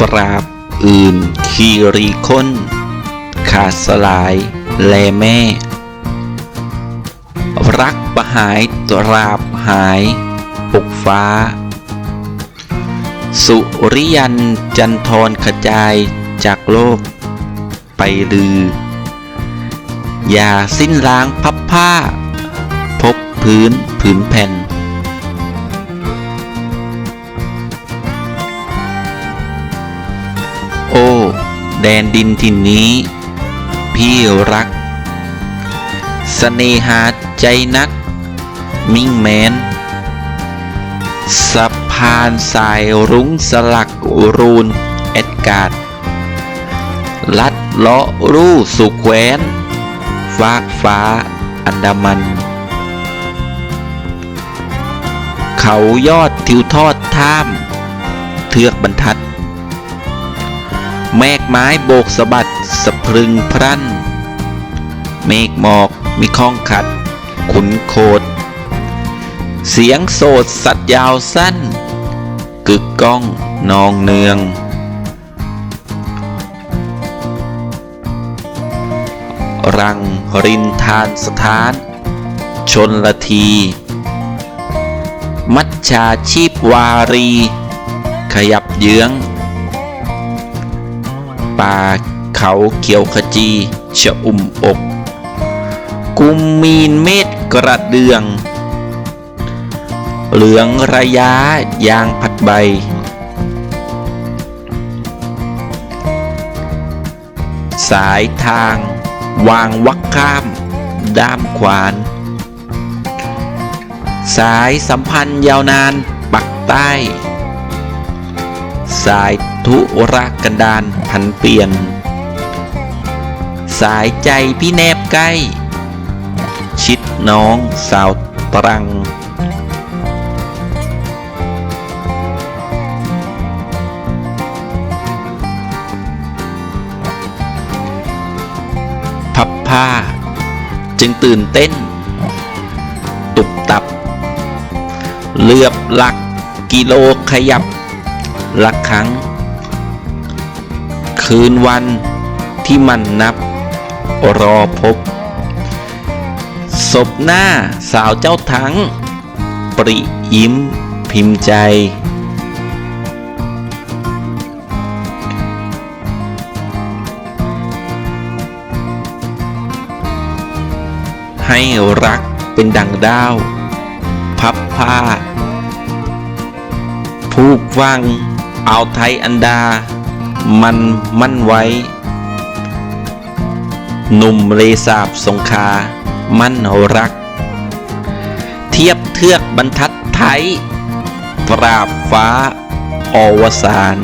ตราบ อื่นคีรีค้น ขาดสลายแลแม่ รักประหายตราบหายปกฟ้า สุริยันจันทรขจายจากโลก ไปลือ อย่าสิ้นล้างพับผ้า พบพื้นผืนแผ่น แดนดินทินนี้ พี่รักสเสน่หาใจนัก มิ่งแมนสะพานสายรุ้งสลักรูนเอ็ดการ์ดลัดเลาะรู่สุแคว้นฟากฟ้าอันดามัน เขายอดทิวทอดท่าม เทือกบรรทัด แมกไม้โบกสะบัดสะพรึงพรั่น เมฆหมอกมีข้องขัด ขุนโคด เสียงโสดสัตว์ยาวสั้น กึกก้องนองเนือง รังรินทานสถาน ชนละที มัจฉาชีพวารี ขยับเยื้อง ป่าเขาเขียวขจีชะอุ่มอก กุมมีนเมฆกระเดือง เหลืองระยะยางผัดใบ สายทาง วางวักข้าม ด้ามขวาน สายสัมพันธ์ยาวนานปักใต้ สายทุรกันดารพันเปลี่ยน สายใจพี่แนบใกล้ ชิดน้องสาวตรัง พับผ้า จึงตื่นเต้น ตุบตับ เลือบหลักกิโลขยับ ลักครั้ง คืนวันที่มันนับ รอพบศพหน้าสาวเจ้าทั้ง ปริยิ้มพิมพ์ใจ ให้รักเป็นดังดาว พับผ้าผูกวัง อาไทยอันดา มันมั่นไว้ หนุ่มเรสาบสงคา มั่นรัก เทียบเทือกบรรทัดไทย ปราบฟ้าอวสาน